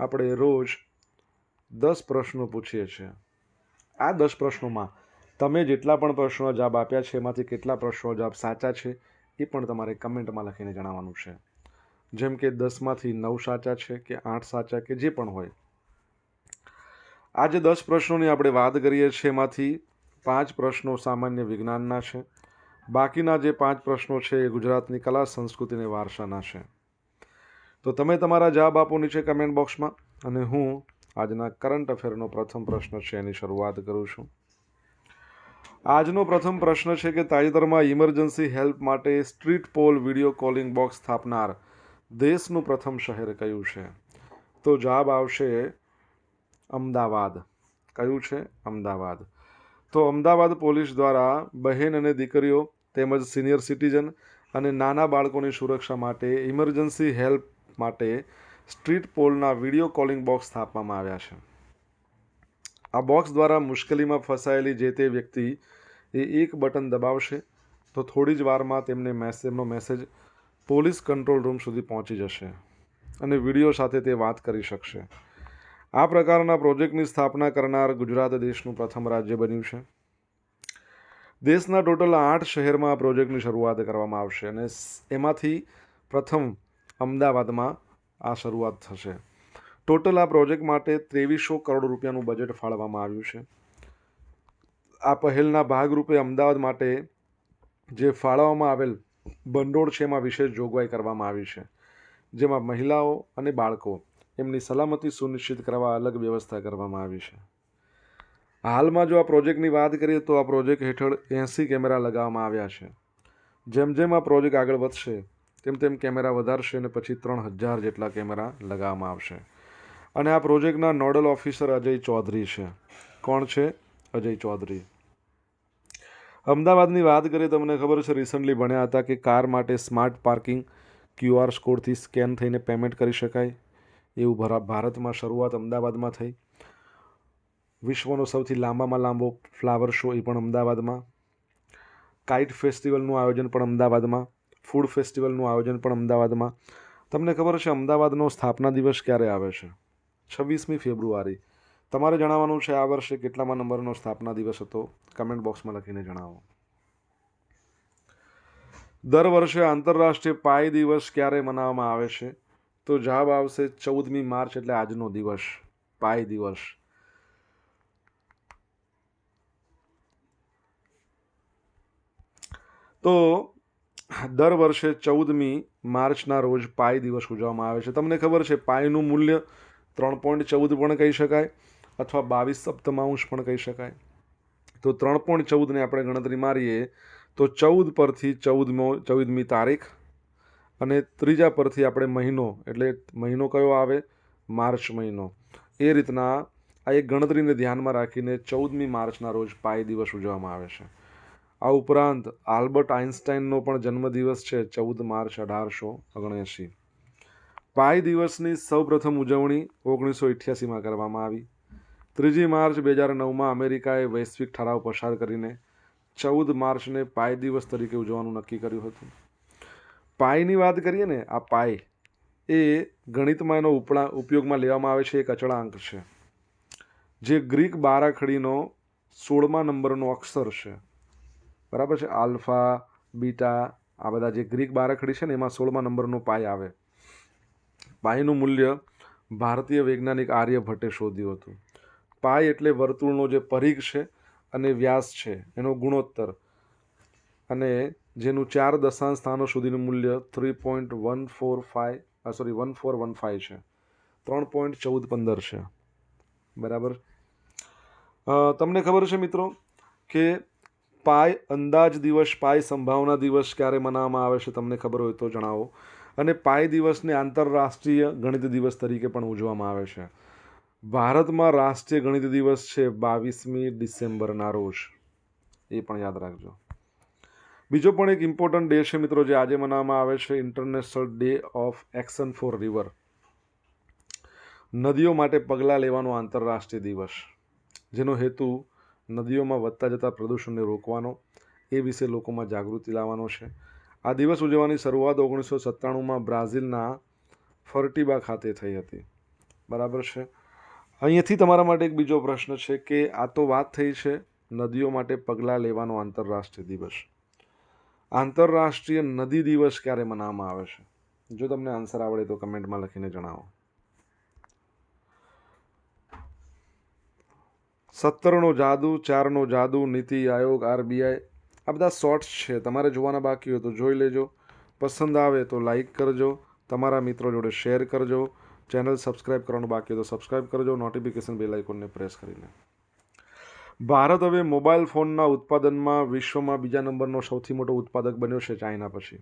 આપણે રોજ દસ પ્રશ્નો પૂછીએ છીએ. આ દસ પ્રશ્નોમાં તમે જેટલા પણ પ્રશ્નો જવાબ આપ્યા છે, એમાંથી કેટલા પ્રશ્નો જવાબ સાચા છે, એ પણ તમારે કમેન્ટમાં લખીને જણાવવાનું છે. જેમ કે દસમાંથી નવ સાચા છે કે આઠ સાચા કે જે પણ હોય. આ જે દસ પ્રશ્નોની આપણે વાત કરીએ છીએ, એમાંથી પાંચ પ્રશ્નો સામાન્ય વિજ્ઞાનના છે. બાકીના જે પાંચ પ્રશ્નો છે એ ગુજરાતની કલા સંસ્કૃતિને વારસાના છે. તો તમે તમારા જવાબ આપો નીચે કમેન્ટ બોક્સમાં અને હું આજના કરંટ અફેરનો પ્રથમ પ્રશ્ન છે એની શરૂઆત કરું છું. આજનો પ્રથમ પ્રશ્ન છે કે તાજેતરમાં ઇમરજન્સી હેલ્પ માટે street pole video calling box સ્થાપનાર દેશનું પ્રથમ શહેર કયું છે? તો જવાબ આવશે અમદાવાદ. કયું છે? અમદાવાદ. તો અમદાવાદ પોલીસ દ્વારા બહેન અને દીકરીઓ તેમજ સિનિયર સિટીઝન અને નાના બાળકોની સુરક્ષા માટે ઇમરજન્સી હેલ્પ માટે સ્ટ્રીટ પોલના વીડિયો કોલિંગ બોક્સ સ્થાપવામાં આવ્યા છે. આ બોક્સ દ્વારા મુશ્કેલીમાં ફસાયેલી જે તે વ્યક્તિ એ એક બટન દબાવશે તો થોડી જ વારમાં તેમને મેસેજનો મેસેજ પોલીસ કંટ્રોલ રૂમ સુધી પહોંચી જશે અને વીડિયો સાથે તે વાત કરી શકશે. આ પ્રકારના પ્રોજેક્ટની સ્થાપના કરનાર ગુજરાત દેશનું પ્રથમ રાજ્ય બન્યું છે. દેશના ટોટલ આઠ શહેરમાં આ પ્રોજેક્ટની શરૂઆત કરવામાં આવશે અને એમાંથી પ્રથમ અમદાવાદમાં આ શરૂઆત થશે. ટોટલ આ પ્રોજેક્ટ માટે ત્રેવીસો કરોડ રૂપિયાનું બજેટ ફાળવવામાં આવ્યું છે. આ પહેલના ભાગરૂપે અમદાવાદ માટે જે ફાળવવામાં આવેલ ભંડોળ છે એમાં વિશેષ જોગવાઈ કરવામાં આવી છે. જેમાં મહિલાઓ અને બાળકો એમની સલામતી સુનિશ્ચિત કરવા અલગ વ્યવસ્થા કરવામાં આવી છે. હાલમાં જો આ પ્રોજેક્ટની વાત કરીએ તો આ પ્રોજેક્ટ હેઠળ એંસી કેમેરા લગાવવામાં આવ્યા છે. જેમ જેમ આ પ્રોજેક્ટ આગળ વધશે તેમ તેમ કેમેરા વધારશે અને પછી ત્રણ હજાર જેટલા કેમેરા લગાવવામાં આવશે. અને આ પ્રોજેક્ટના નોડલ ઓફિસર અજય ચૌધરી છે. કોણ છે? અજય ચૌધરી. અમદાવાદની વાત કરીએ, તમને ખબર છે રિસન્ટલી ભણ્યા હતા કે કાર માટે સ્માર્ટ પાર્કિંગ ક્યુઆર કોડથી સ્કેન થઈને પેમેન્ટ કરી શકાય. એવું ભરા, ભારતમાં શરૂઆત અમદાવાદમાં થઈ. વિશ્વનો સૌથી લાંબામાં લાંબો ફ્લાવર શો એ પણ અમદાવાદમાં. કાઇટ ફેસ્ટિવલનું આયોજન પણ અમદાવાદમાં. ફૂડ ફેસ્ટિવલનું આયોજન પણ અમદાવાદમાં. તમને ખબર છે અમદાવાદનો સ્થાપના દિવસ ક્યારે આવે છે? છવ્વીસમી ફેબ્રુઆરી. તમારે જણાવવાનું છે આ વર્ષે કેટલામાં નંબરનો સ્થાપના દિવસ હતો? કમેન્ટ બોક્સમાં લખીને જણાવો. દર વર્ષે આંતરરાષ્ટ્રીય પાય દિવસ ક્યારે મનાવવામાં આવે છે? તો જવાબ આવશે ચૌદમી માર્ચ, એટલે આજનો દિવસ. પાય દિવસ. તો દર વર્ષે ચૌદમી માર્ચના રોજ પાય દિવસ ઉજવવામાં આવે છે. તમને ખબર છે પાયનું મૂલ્ય ત્રણ પોઈન્ટ ચૌદ પણ કહી શકાય અથવા બાવીસ સપ્તમાંશ પણ કહી શકાય. તો ત્રણ પોઈન્ટ ચૌદને આપણે ગણતરી મારીએ તો ચૌદ પરથી ચૌદમો, ચૌદમી તારીખ અને ત્રીજા પરથી આપણે મહિનો, એટલે મહિનો કયો આવે? માર્ચ મહિનો. એ રીતના આ એક ગણતરીને ધ્યાનમાં રાખીને ચૌદમી માર્ચના રોજ પાય દિવસ ઉજવવામાં આવે છે. આ ઉપરાંત આલ્બર્ટ આઇન્સ્ટાઈનનો પણ જન્મદિવસ છે ચૌદ માર્ચ અઢારસો ઓગણએંશી. પાય દિવસની સૌપ્રથમ ઉજવણી ઓગણીસો અઠ્યાસીમાં કરવામાં આવી. ત્રીજી માર્ચ બે હજાર નવમાં અમેરિકાએ વૈશ્વિક ઠરાવ પસાર કરીને ચૌદ માર્ચને પાય દિવસ તરીકે ઉજવવાનું નક્કી કર્યું હતું. પાયની વાત કરીએ ને, આ પાય એ ગણિતમાં એનો ઉપણા, ઉપયોગમાં લેવામાં આવે છે એક અચળાંક છે. જે ગ્રીક બારાખડીનો સોળમા નંબરનો અક્ષર છે. બરાબર છે? આલ્ફા, બીટા, આ બધા જે ગ્રીક બારાખડી છે ને, એમાં સોળમા નંબરનો પાય આવે. પાયનું મૂલ્ય ભારતીય વૈજ્ઞાનિક આર્યભટ્ટે શોધ્યું હતું. પાય એટલે વર્તુળનો જે પરિઘ છે અને વ્યાસ છે, એનો ગુણોત્તર. અને જેનું ચાર દશાંશ સ્થાનો સુધીનું મૂલ્ય three point one four five sorry one four one five છે. ત્રણ પોઈન્ટ ચૌદ પંદર છે. બરાબર? તમને ખબર છે મિત્રો કે પાય અંદાજ દિવસ, પાય સંભાવના દિવસ ક્યારે મનાવવામાં આવે છે તમને ખબર હોય તો જણાવો. અને પાય દિવસને આંતરરાષ્ટ્રીય ગણિત દિવસ તરીકે પણ ઉજવવામાં આવે છે. ભારતમાં રાષ્ટ્રીય ગણિત દિવસ છે બાવીસમી ડિસેમ્બરના રોજ. એ પણ યાદ રાખજો. બીજો પણ એક ઇમ્પોર્ટન્ટ ડે છે મિત્રો જે આજે મનાવવામાં આવે છે International Day of Action for River નદીઓ માટે પગલાં લેવાનો આંતરરાષ્ટ્રીય દિવસ. જેનો હેતુ નદીઓમાં વધતા જતા પ્રદૂષણને રોકવાનો એ વિશે લોકોમાં જાગૃતિ લાવવાનો છે. આ દિવસ ઉજવવાની શરૂઆત ઓગણીસો સત્તાણુંમાં બ્રાઝિલના ફર્ટિબા ખાતે થઈ હતી. બરાબર છે? અહીંયાથી તમારા માટે એક બીજો પ્રશ્ન છે કે આ તો વાત થઈ છે નદીઓ માટે પગલાં લેવાનો આંતરરાષ્ટ્રીય દિવસ. આંતરરાષ્ટ્રીય નદી દિવસ ક્યારે મનાવવામાં આવે છે? જો તમને આન્સર આવડે તો કમેન્ટમાં લખીને જણાવો. સત્તરનો જાદુ, ચારનો જાદુ, નીતિ આયોગ, આરબીઆઈ, આ બધા શોર્ટ્સ છે. તમારે જોવાના બાકી હોય તો જોઈ લેજો. પસંદ આવે તો લાઈક કરજો. તમારા મિત્રો જોડે શેર કરજો. ચેનલ સબસ્ક્રાઇબ કરવાનું બાકી તો સબસ્ક્રાઇબ કરજો. નોટિફિકેશન બેલ આઇકોનને પ્રેસ કરીને. ભારત હવે મોબાઈલ ફોનના ઉત્પાદનમાં વિશ્વમાં બીજા નંબરનો સૌથી મોટો ઉત્પાદક બન્યો છે ચાઇના પછી.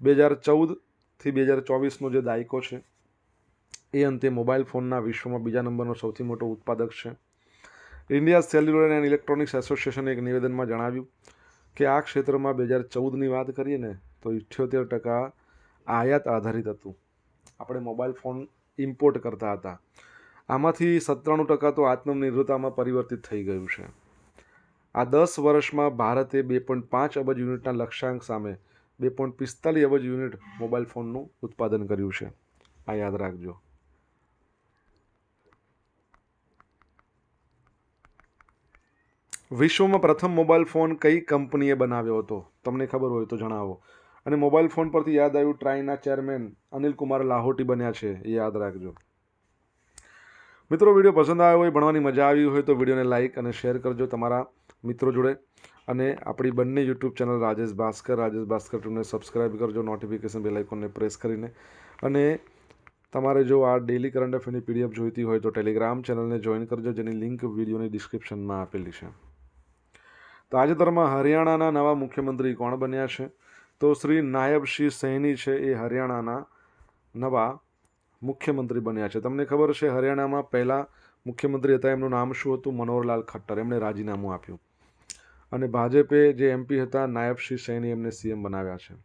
બે હજાર ચૌદથી બે હજાર ચોવીસનો જે દાયકો છે, એ અંતે મોબાઈલ ફોનના વિશ્વમાં બીજા નંબરનો સૌથી મોટો ઉત્પાદક છે. ઇન્ડિયા સેલ્યુલર એન્ડ ઇલેક્ટ્રોનિક્સ એસોસિએશને એક નિવેદનમાં જણાવ્યું કે આ ક્ષેત્રમાં બે હજાર ચૌદની વાત કરીએ ને, તો ઇઠ્યોતેર ટકા આયાત આધારિત હતું. આપણે મોબાઈલ ફોન ઇમ્પોર્ટ કરતા હતા. આમાંથી સત્તાણું ટકા તો આત્મનિર્ભરતામાં પરિવર્તિત થઈ ગયું છે. આ દસ વર્ષમાં ભારતે બે પોઈન્ટ પાંચ અબજ યુનિટના લક્ષ્યાંક સામે બે પોઈન્ટ પિસ્તાલીસ અબજ યુનિટ મોબાઈલ ફોનનું ઉત્પાદન કર્યું છે. આ યાદ રાખજો. વિશ્વમાં પ્રથમ મોબાઈલ ફોન કઈ કંપનીએ બનાવ્યો હતો? તમને ખબર હોય તો જણાવો. અને મોબાઈલ ફોન પરથી યાદ આવ્યું ટ્રાઈના ચેરમેન અનિલ કુમાર લાહોટી બન્યા છે, એ યાદ રાખજો. મિત્રો, વીડિયો પસંદ આવ્યો હોય, ભણવાની મજા આવી હોય તો વિડીયોને લાઇક અને શેર કરજો તમારા મિત્રો જોડે. અને આપણી બંને યુટ્યુબ ચેનલ રાજેશ ભાસ્કર રાજેશ ભાસ્કર ટુને સબસ્ક્રાઈબ કરજો, નોટિફિકેશન બેલ આઇકોનને પ્રેસ કરીને. અને તમારે જો આ ડેલી કરંટ અફેરની પીડીએફ જોઈતી હોય તો ટેલિગ્રામ ચેનલને જોઈન કરજો, જેની લિંક વિડીયોની ડિસ્ક્રિપ્શનમાં આપેલી છે. તાજેતરમાં હરિયાણાના નવા મુખ્યમંત્રી કોણ બન્યા છે? તો શ્રી નાયબ શ્રી સૈની છે એ હરિયાણાના નવા મુખ્યમંત્રી બન્યા છે. તમને ખબર છે હરિયાણામાં પહેલાં મુખ્યમંત્રી હતા, એમનું નામ શું હતું? મનોહરલાલ ખટ્ટર. એમણે રાજીનામું આપ્યું. અને ભાજપે જે એમપી હતા, નાયબ શ્રી સૈની એમને સીએમ બનાવ્યા છે.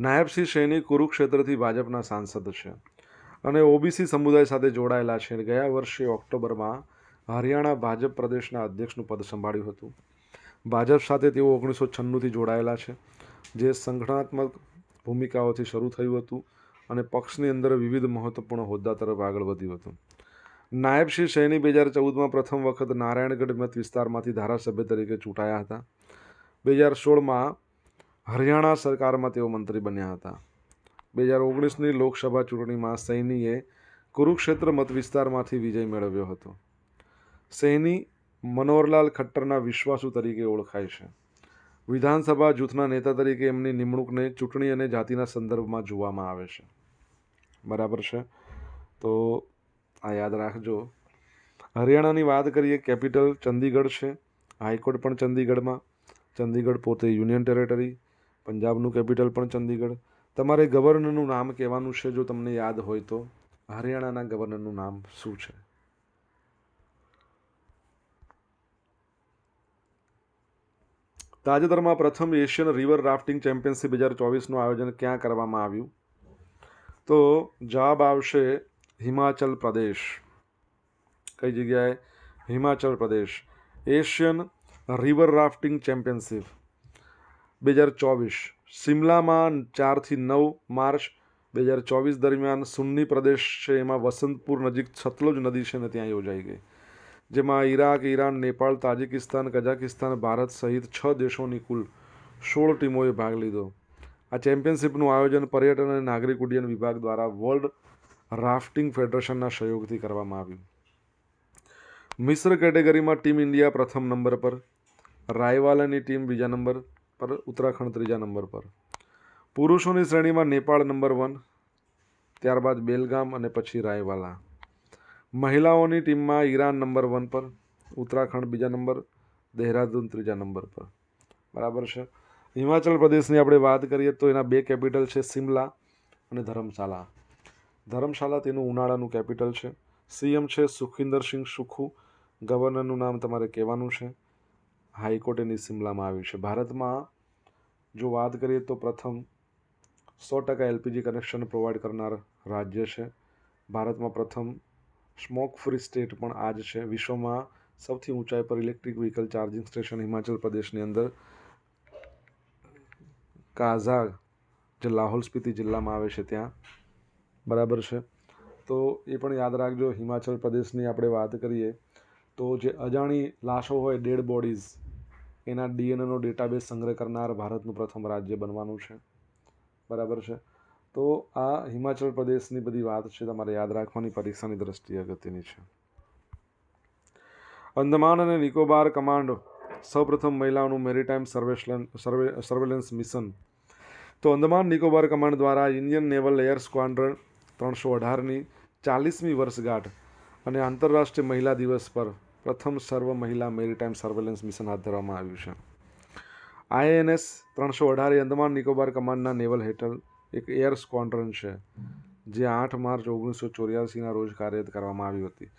નાયબ શ્રી સૈની કુરુક્ષેત્રથી ભાજપના સાંસદ છે. અને ઓબીસી સમુદાય સાથે જોડાયેલા છે. ગયા વર્ષે ઓક્ટોબરમાં હરિયાણા ભાજપ પ્રદેશના અધ્યક્ષનું પદ સંભાળ્યું હતું. ભાજપ સાથે તેઓ ઓગણીસો છન્નુંથી જોડાયેલા છે. જે સંગઠનાત્મક ભૂમિકાઓથી શરૂ થયું હતું અને પક્ષની અંદર વિવિધ મહત્વપૂર્ણ હોદ્દા તરફ આગળ વધ્યું હતું. નાયબસિંહ સૈની બે હજાર ચૌદમાં પ્રથમ વખત નારાયણગઢ મત વિસ્તારમાંથી ધારાસભ્ય તરીકે ચૂંટાયા હતા. બે હજાર સોળમાં હરિયાણા સરકારમાં તેઓ મંત્રી બન્યા હતા. બે હજાર ઓગણીસની લોકસભા ચૂંટણીમાં સૈનીએ કુરુક્ષેત્ર મત વિસ્તારમાંથી વિજય મેળવ્યો હતો. સૈની મનોહરલાલ ખટ્ટરના વિશ્વાસુ તરીકે ઓળખાય છે? વિધાનસભા જૂથના નેતા તરીકે એમની નિમણૂકને ચૂંટણી અને જાતિના સંદર્ભમાં જોવામાં આવે છે. બરાબર છે? તો આ યાદ રાખજો. હરિયાણાની વાત કરીએ, કેપિટલ ચંદીગઢ છે. હાઈકોર્ટ પણ ચંદીગઢમાં. ચંદીગઢ પોતે યુનિયન ટેરેટરી. પંજાબનું કેપિટલ પણ ચંદીગઢ. તમારે ગવર્નરનું નામ કહેવાનું છે, જો તમને યાદ હોય તો. હરિયાણાના ગવર્નરનું નામ શું છે? તાજેતરમાં પ્રથમ એશિયન રિવર રાફ્ટિંગ ચેમ્પિયનશિપ બે હજાર ચોવીસનું આયોજન ક્યાં કરવામાં આવ્યું? તો જવાબ આવશે હિમાચલ પ્રદેશ. કઈ જગ્યાએ? Himachal Pradesh. Asian river rafting championship બે હજાર ચોવીસ. શિમલામાં ચારથી નવ માર્ચ બે હજાર ચોવીસ દરમિયાન સુન્ની પ્રદેશ છે. એમાં વસંતપુર નજીક સતલુજ નદી છે ને ત્યાં યોજાઈ ગઈ. જેમાં Iraq, Iran, Nepal, Tajikistan, Kazakhstan, Bharat સહિત છ દેશોની કુલ સોળ ટીમોએ ભાગ લીધો. આ ચેમ્પિયનશિપનું આયોજન પર્યટન અને નાગરિક ઉડ્ડયન વિભાગ દ્વારા વર્લ્ડ રાફ્ટિંગ ફેડરેશનના સહયોગથી કરવામાં આવ્યું. મિશ્ર કેટેગરીમાં ટીમ ઇન્ડિયા પ્રથમ નંબર પર, રાયવાલાની ટીમ બીજા નંબર પર, ઉત્તરાખંડ ત્રીજા નંબર પર. પુરુષોની શ્રેણીમાં નેપાળ નંબર વન, ત્યારબાદ બેલગામ અને પછી રાયવાલા. મહિલાઓની ટીમમાં ઈરાન નંબર વન પર, ઉત્તરાખંડ બીજા નંબર, દહેરાદૂન ત્રીજા નંબર પર. બરાબર છે? હિમાચલ પ્રદેશની આપણે વાત કરીએ તો એના બે કેપિટલ છે સિમલા અને ધર્મશાલા. ધર્મશાલા તેનું ઉનાળાનું કેપિટલ છે. સીએમ છે સુખિન્દર સિંહ સુખુ. ગવર્નરનું નામ તમારે કહેવાનું છે. હાઈકોર્ટ એની સિમલામાં આવ્યું છે. ભારતમાં જો વાત કરીએ તો પ્રથમ સો ટકા એલપીજી કનેક્શન પ્રોવાઈડ કરનાર રાજ્ય છે. ભારતમાં પ્રથમ સ્મોક ફ્રી સ્ટેટ પણ આ જ છે. વિશ્વમાં સૌથી ઊંચાઈ પર electric vehicle charging station Himachal પ્રદેશની અંદર કાઝા જે લાહોલ સ્પીતિ જિલ્લામાં આવે છે ત્યાં. બરાબર છે? તો એ પણ યાદ રાખજો, હિમાચલ પ્રદેશની આપણે વાત કરીએ તો જે અજાણી લાશો હોય ડેડ બોડીઝ, એના ડીએનએનો ડેટાબેઝ સંગ્રહ કરનાર ભારતનું પ્રથમ રાજ્ય બનવાનું છે. બરાબર છે? તો આ હિમાચલ પ્રદેશની બધી વાત છે, તમારે યાદ રાખવાની પરીક્ષાની દ્રષ્ટિએ અગત્યની છે. અંદમાન અને નિકોબાર કમાન્ડ, સૌપ્રથમ મહિલાઓનું maritime surveillance survey, surveillance mission. તો અંદમાન નિકોબાર કમાન્ડ દ્વારા ઇન્ડિયન નેવલ એર સ્ક્વાડ્રન ત્રણસો અઢારની ચાલીસમી વર્ષગાંઠ અને આંતરરાષ્ટ્રીય મહિલા દિવસ પર પ્રથમ સર્વ મહિલા મેરીટાઈમ સર્વેલન્સ મિશન હાથ ધરવામાં આવ્યું છે. આઈએનએસ ત્રણસો અઢારે અંદમાન નિકોબાર કમાન્ડના નેવલ હેઠળ એક એર સ્ક્વોડ્રન છે, જે આઠ માર્ચ ઓગણીસો ચોર્યાસીના રોજ કાર્યરત કરવામાં આવી હતી.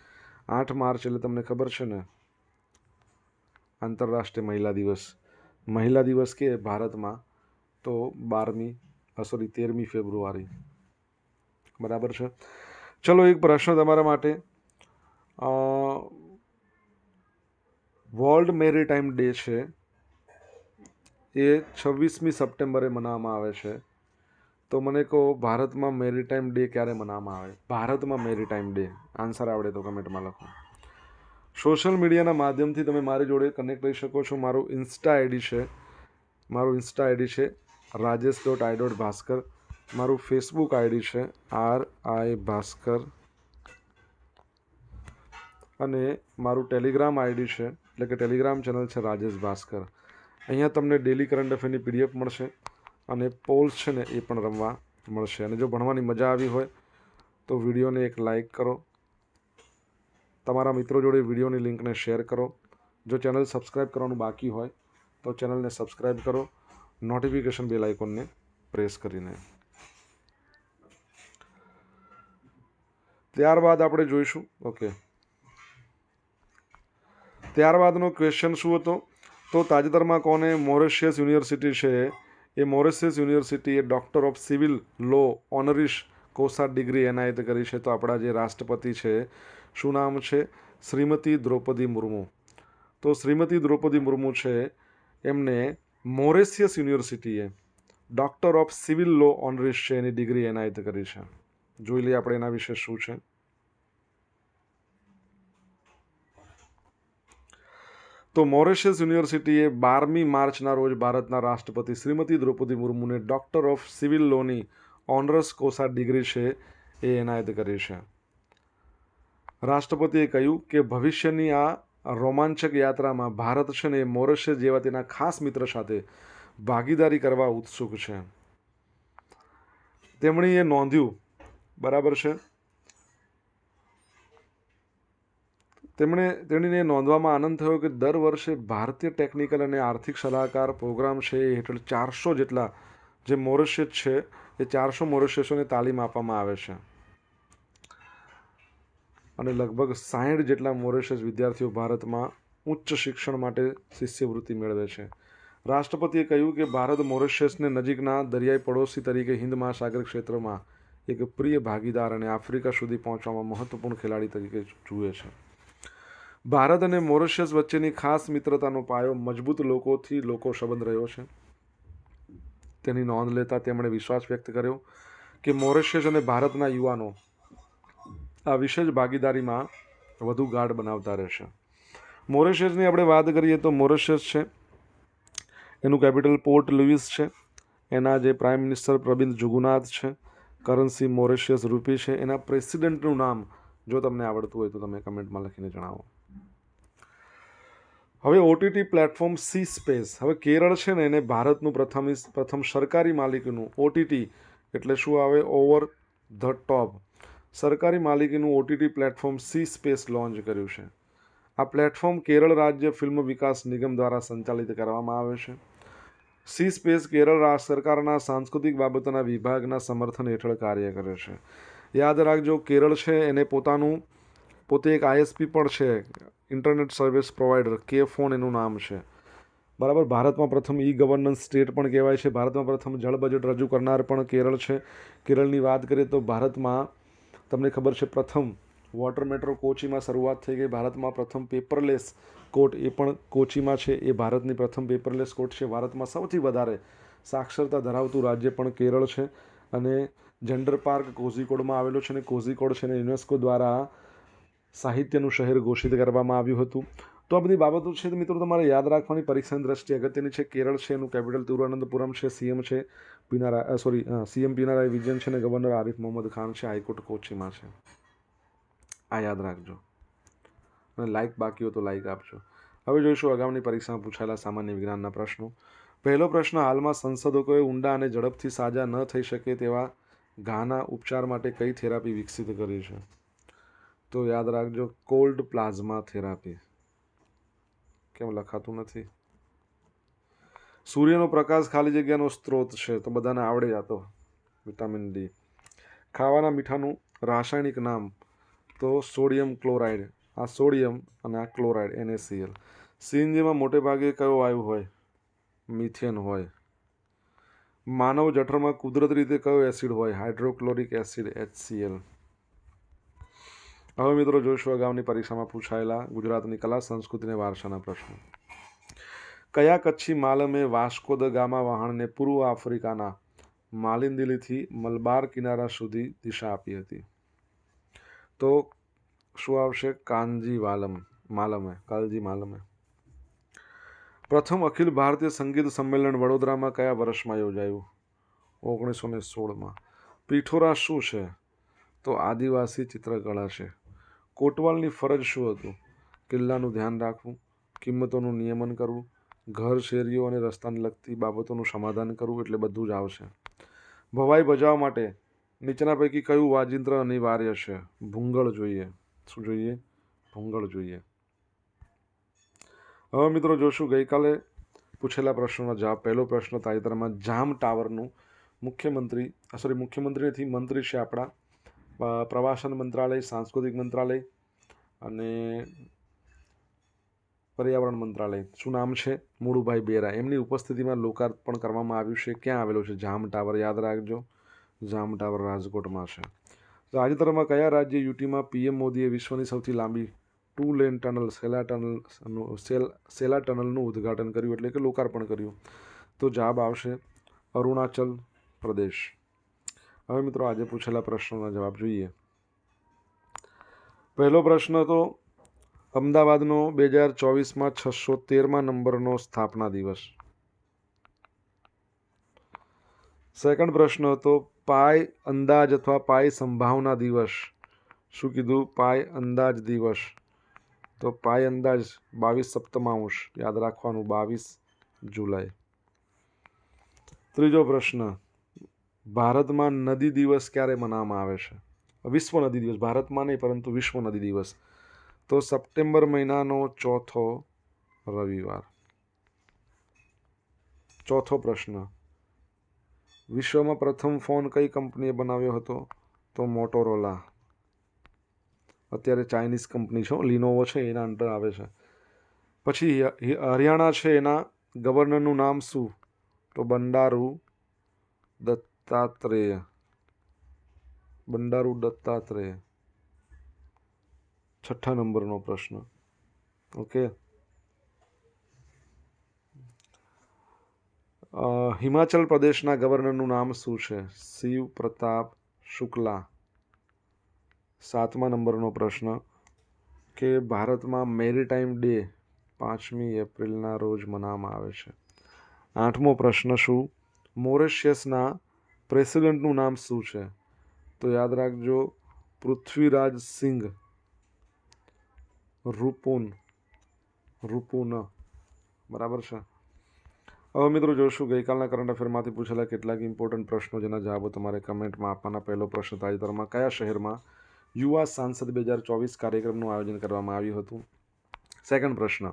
આઠ માર્ચ એટલે તમને ખબર છે ને? આંતરરાષ્ટ્રીય મહિલા દિવસ. મહિલા દિવસ કે ભારતમાં તો બારમી સોરી તેરમી ફેબ્રુઆરી. બરાબર છે? ચલો, એક પ્રશ્ન તમારા માટે. વર્લ્ડ મેરીટાઈમ ડે છે. એ છવ્વીસમી સપ્ટેમ્બરે મનાવવામાં આવે છે. તો મને કહો, ભારતમાં મેરીટાઈમ ડે ક્યારે મનાવવામાં આવે? ભારતમાં મેરીટાઈમ ડે. આન્સર આવડે તો કમેન્ટમાં લખો. સોશિયલ મીડિયાના માધ્યમથી તમે મારી જોડે કનેક્ટ રહી શકો છો. મારું ઇન્સ્ટા આઈડી છે, મારું ઇન્સ્ટા આઈડી છે, Rajesh dot I dot Bhaskar. મારું ફેસબુક આઈડી છે, આર આઈ ભાસ્કર. અને મારું ટેલિગ્રામ આઈડી છે, એટલે કે ટેલિગ્રામ ચેનલ છે રાજેશ ભાસ્કર. અહીંયા તમને ડેલી કરંટ અફેરની પીડીએફ મળશે. અને પોલ્સ છે ને એ પણ રમવા મળશે. અને જો ભણવાની મજા આવી હોય તો વિડીયોને એક લાઈક કરો. તમારા મિત્રો જોડે વિડીયોની લિંકને શેર કરો. જો ચેનલ સબસ્ક્રાઈબ કરવાનું બાકી હોય તો ચેનલને સબસ્ક્રાઈબ કરો. નોટિફિકેશન બેલ આઇકોનને પ્રેસ કરીને. ત્યારબાદ આપણે જોઈશું. ઓકે. ત્યારબાદનો ક્વેશ્ચન શું હતો? તો તાજેતરમાં કોને મોરેશિયસ યુનિવર્સિટી છે એ મોરેસિસ યુનિવર્સિટીએ doctor of civil law honoris causa degree એનાયત કરી છે. તો આપણા જે રાષ્ટ્રપતિ છે, શું નામ છે? શ્રીમતી દ્રૌપદી મુર્મુ. તો શ્રીમતી દ્રૌપદી મુર્મુ છે, એમને મોરેશિયસ યુનિવર્સિટીએ doctor of civil law honoris છે એની ડિગ્રી એનાયત કરી છે. જોઈ લઈએ આપણે એના વિશે શું છે. તો મોરેશિયસ યુનિવર્સિટીએ બારમી માર્ચના રોજ ભારતના રાષ્ટ્રપતિ શ્રીમતી દ્રૌપદી મુર્મુને ડૉક્ટર ઓફ સિવિલ લોની ઓનરસ કોસા ડિગ્રી છે એ એનાયત કરી છે. રાષ્ટ્રપતિએ કહ્યું કે ભવિષ્યની આ રોમાંચક યાત્રામાં ભારત છે ને મોરેશિયસ જેવા તેના ખાસ મિત્ર સાથે ભાગીદારી કરવા ઉત્સુક છે. તેમણે એ નોંધ્યું. બરાબર છે? તેમણે તેણીને નોંધવામાં આનંદ થયો કે દર વર્ષે ભારતીય ટેકનિકલ અને આર્થિક સલાહકાર પ્રોગ્રામ છે એ હેઠળ ચારસો જેટલા જે મોરેશિયસ છે, એ ચારસો મોરેશિયસોને તાલીમ આપવામાં આવે છે. અને લગભગ સાહીઠ જેટલા મોરેશિયસ વિદ્યાર્થીઓ ભારતમાં ઉચ્ચ શિક્ષણ માટે શિષ્યવૃત્તિ મેળવે છે. રાષ્ટ્રપતિએ કહ્યું કે ભારત મોરેશિયસને નજીકના દરિયાઈ પડોશી તરીકે હિન્દ મહાસાગર ક્ષેત્રમાં એક પ્રિય ભાગીદાર અને આફ્રિકા સુધી પહોંચવામાં મહત્વપૂર્ણ ખેલાડી તરીકે જુએ છે. ભારત અને મોરિશિયસ વચ્ચેની ખાસ મિત્રતાનો પાયો મજબૂત લોકોથી લોકો સંબંધ રહ્યો છે. તેની નોંધ લેતા તેમણે વિશ્વાસ વ્યક્ત કર્યો કે મોરિશિયસ અને ભારતના યુવાનો આ વિશેષ ભાગીદારીમાં વધુ ગાઢ બનાવતા રહેશે. મોરિશિયસની આપણે વાત કરીએ તો મોરિશિયસ છે, એનું કેપિટલ પોર્ટ લુઇસ છે, એના જે પ્રાઇમ મિનિસ્ટર પ્રબિંદ જુગુનાથ છે, કરન્સી મોરિશિયસ રૂપી છે, એના પ્રેસિડેન્ટનું નામ જો તમને આવડતું હોય તો તમે કમેન્ટમાં લખીને જણાવો. હવે ઓટીટી પ્લેટફોર્મ સી સ્પેસ હવે કેરળ છે ને, એને ભારતનું પ્રથમ પ્રથમ સરકારી માલિકીનું ઓટીટી એટલે શું આવે? ઓવર ધ ટોપ સરકારી માલિકીનું OTT platform C space launch કર્યું છે. આ પ્લેટફોર્મ કેરળ રાજ્ય ફિલ્મ વિકાસ નિગમ દ્વારા સંચાલિત કરવામાં આવે છે. સી સ્પેસ કેરળ રાજ્ય સરકારના સાંસ્કૃતિક બાબતોના વિભાગના સમર્થન હેઠળ કાર્ય કરે છે. યાદ રાખજો, કેરળ છે, એને પોતાનું, પોતે એક આઈએસપી પણ છે. ઇન્ટરનેટ સર્વિસ પ્રોવાઈડર કે ફોન એનું નામ છે. બરાબર? ભારતમાં પ્રથમ ઈ ગવર્નન્સ સ્ટેટ પણ કહેવાય છે. ભારતમાં પ્રથમ જળ બજેટ રજૂ કરનાર પણ કેરળ છે. કેરળની વાત કરીએ તો ભારતમાં, તમને ખબર છે, પ્રથમ વોટર મેટ્રો કોચીમાં શરૂઆત થઈ ગઈ. ભારતમાં પ્રથમ પેપરલેસ કોર્ટ એ પણ કોચીમાં છે. એ ભારતની પ્રથમ પેપરલેસ કોર્ટ છે. ભારતમાં સૌથી વધારે સાક્ષરતા ધરાવતું રાજ્ય પણ કેરળ છે. અને જેન્ડર પાર્ક કોઝીકોડમાં આવેલો છે અને કોઝીકોડ છે ને યુનેસ્કો દ્વારા સાહિત્યનું શહેર ઘોષિત કરવામાં આવ્યું હતું. તો આ બધી બાબતો છે મિત્રો તમારે યાદ રાખવાની પરીક્ષાની દ્રષ્ટિએ અગત્યની છે, કેરળ છે, એનું કેપિટલ તિરુવનંતપુરમ છે, સીએમ છે, પિનારા સોરી સીએમ પિનારાય વિજયન છે અને ગવર્નર આરિફ મોહમ્મદ ખાન છે, હાઈકોર્ટ કોચીમાં છે. આ યાદ રાખજો. અને લાઇક બાકી તો લાઇક આપજો. હવે જોઈશું આગામી પરીક્ષામાં પૂછાયેલા સામાન્ય વિજ્ઞાનના પ્રશ્નો. પહેલો પ્રશ્ન, હાલમાં સંશોધકોએ ઊંડા અને ઝડપથી સાજા ન થઈ શકે તેવા ઘાના ઉપચાર માટે કઈ થેરાપી વિકસિત કરી છે? તો યાદ રાખજો, કોલ્ડ પ્લાઝમા થેરાપી. કેમ લખાતું નથી? સૂર્યનો પ્રકાશ ખાલી જગ્યાનો સ્ત્રોત છે, તો બધાને આવડે જતો વિટામિન ડી. ખાવાના મીઠાનું રાસાયણિક નામ તો સોડિયમ ક્લોરાઇડ. આ સોડિયમ અને આ ક્લોરાઇડ, એનએસીએલ. સીએનજીમાં મોટે ભાગે કયો વાયુ હોય? મિથેન હોય. માનવ જઠરમાં કુદરતી રીતે કયો એસિડ હોય? હાઇડ્રોક્લોરિક એસિડ HCl હવે મિત્રો જોઈશું અગાઉની પરીક્ષામાં પૂછાયેલા ગુજરાતની કલા સંસ્કૃતિને વારસાના પ્રશ્નો. કયા કચ્છી માલમે વાસ્કો દ ગામા વહાણને પૂર્વ આફ્રિકાના માલિંદીલીથી મલબાર કિનારા સુધી દિશા આપી હતી? તો શું આવશે? કાનજી વાલમ, માલમે, કાલજી માલમે. પ્રથમ અખિલ ભારતીય સંગીત સંમેલન વડોદરામાં કયા વર્ષમાં યોજાયું? ઓગણીસો ને સોળમાં. પીઠોરા શું છે? તો આદિવાસી ચિત્રકળા છે. કોટવાલની ફરજ શું હતું? કિલ્લાનું ધ્યાન રાખવું, કિંમતોનું નિયમન કરવું, ઘર, શેરીઓ અને રસ્તાને લગતી બાબતોનું સમાધાન કરવું એટલે બધું જ આવશે. ભવાઈ બજાવવા માટે નીચેના પૈકી કયું વાજિંત્ર અનિવાર્ય છે? ભૂંગળ જોઈએ. શું જોઈએ? ભૂંગળ જોઈએ. હવે મિત્રો જોશું, ગઈકાલે પૂછેલા પ્રશ્નોના જવાબ. પહેલો પ્રશ્ન તાજેતરમાં જામ ટાવરનું મુખ્યમંત્રી સોરી મુખ્યમંત્રી નથી મંત્રી છે આપણા પ્રવાસન મંત્રાલય, સાંસ્કૃતિક મંત્રાલય અને પર્યાવરણ મંત્રાલય. શું નામ છે? મુળુભાઈ બેરા. એમની ઉપસ્થિતિમાં લોકાર્પણ કરવામાં આવ્યું છે. ક્યાં આવેલો છે? જામ ટાવર યાદ રાખજો. જામ ટાવર રાજકોટમાં છે. તો તાજેતરમાં કયા રાજ્ય યુટીમાં પીએમ મોદીએ વિશ્વની સૌથી લાંબી two lane tunnel, Sela tunnel cell, Sela ટનલનું ઉદ્ઘાટન કર્યું, એટલે કે લોકાર્પણ કર્યું? તો જવાબ આવશે અરુણાચલ પ્રદેશ. હવે મિત્રો આજે પૂછેલા પ્રશ્નોના જવાબ જોઈએ. પહેલો પ્રશ્ન તો અમદાવાદનો બે હજાર ચોવીસમાં છસો તેરમાં નંબરનો સ્થાપના દિવસ. સેકન્ડ પ્રશ્ન હતો, પાય અંદાજ અથવા પાય સંભાવના દિવસ. શું કીધું? પાય અંદાજ દિવસ. તો પાય અંદાજ બાવીસ સપ્તમાંશ. યાદ રાખવાનું, બાવીસ જુલાઈ. ત્રીજો પ્રશ્ન ભારતમાં નદી દિવસ ક્યારે મનાવવામાં આવે છે? વિશ્વ નદી દિવસ, ભારતમાં નહીં, પરંતુ વિશ્વ નદી દિવસ. તો સપ્ટેમ્બર મહિનાનો ચોથો રવિવાર. ચોથો પ્રશ્ન. વિશ્વમાં પ્રથમ ફોન કઈ કંપનીએ બનાવ્યો હતો? તો મોટોરોલા. અત્યારે ચાઇનીઝ કંપની છે લિનોવો છે, એના અંડર આવે છે. પછી હરિયાણા છે એના ગવર્નરનું નામ શું? તો બંડારુ દત્તાત્રેય. બંડારુ દત્તાત્રેય. છઠ્ઠા નંબરનો પ્રશ્ન. ઓકે? હિમાચલ પ્રદેશના ગવર્નરનું નામ શું છે? શિવ પ્રતાપ શુક્લા. સાતમા નંબરનો પ્રશ્ન. કે ભારતમાં મેરીટાઈમ ડે પાંચમી એપ્રિલના રોજ મનાવવામાં આવે છે. આઠમો પ્રશ્ન શું? મોરેશિયસના પ્રેસિડેન્ટનું નામ શું છે? તો યાદ રાખજો, પૃથ્વીરાજ સિંઘ, રૂપુન રૂપુન, બરાબર છે? હવે મિત્રો જોશું, ગઈકાલના કરંટ અફેરમાંથી પૂછેલા કેટલાક ઇમ્પોર્ટન્ટ પ્રશ્નો, જેના જવાબો તમારે કમેન્ટમાં આપવાના. પહેલો પ્રશ્ન, તાજેતરમાં કયા શહેરમાં યુવા સાંસદ બે હજાર ચોવીસ કાર્યક્રમનું આયોજન કરવામાં આવ્યું હતું? સેકન્ડ પ્રશ્ન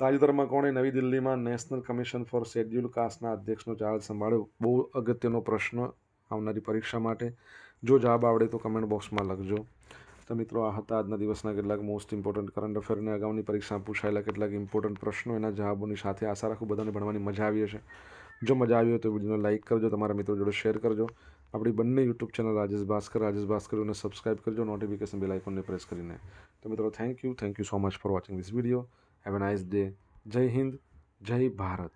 તાજેતરમાં કોણે નવી દિલ્હીમાં નેશનલ કમિશન ફોર શેડ્યુલ કાસ્ટના અધ્યક્ષનો ચાર્જ સંભાળ્યો? બહુ અગત્યનો પ્રશ્ન આવનારી પરીક્ષા માટે. જો જવાબ આવડે તો કમેન્ટ બોક્સમાં લખજો. તો મિત્રો, આ હતા આજના દિવસના કેટલાક મોસ્ટ ઇમ્પોર્ટન્ટ કરંટ અફેરને અગાઉની પરીક્ષામાં પૂછાયેલા કેટલાક ઇમ્પોર્ટન્ટ પ્રશ્નો. એના જવાબોની સાથે આશા રાખું બધાને ભણવાની મજા આવી હશે. જો મજા આવી હોય તો વિડીયોને લાઇક કરજો, તમારા મિત્રો જોડે શેર કરજો. આપણી બંને યુટ્યુબ ચેનલ રાજેશ ભાસ્કર, રાજેશ ભાસ્કરને સબસ્ક્રાઇબ કરજો. નોટિફિકેશન બેલ આઇકોનને પ્રેસ કરીને. તો મિત્રો thank you thank you so much for watching this video have a nice day જય હિન્દ જય ભારત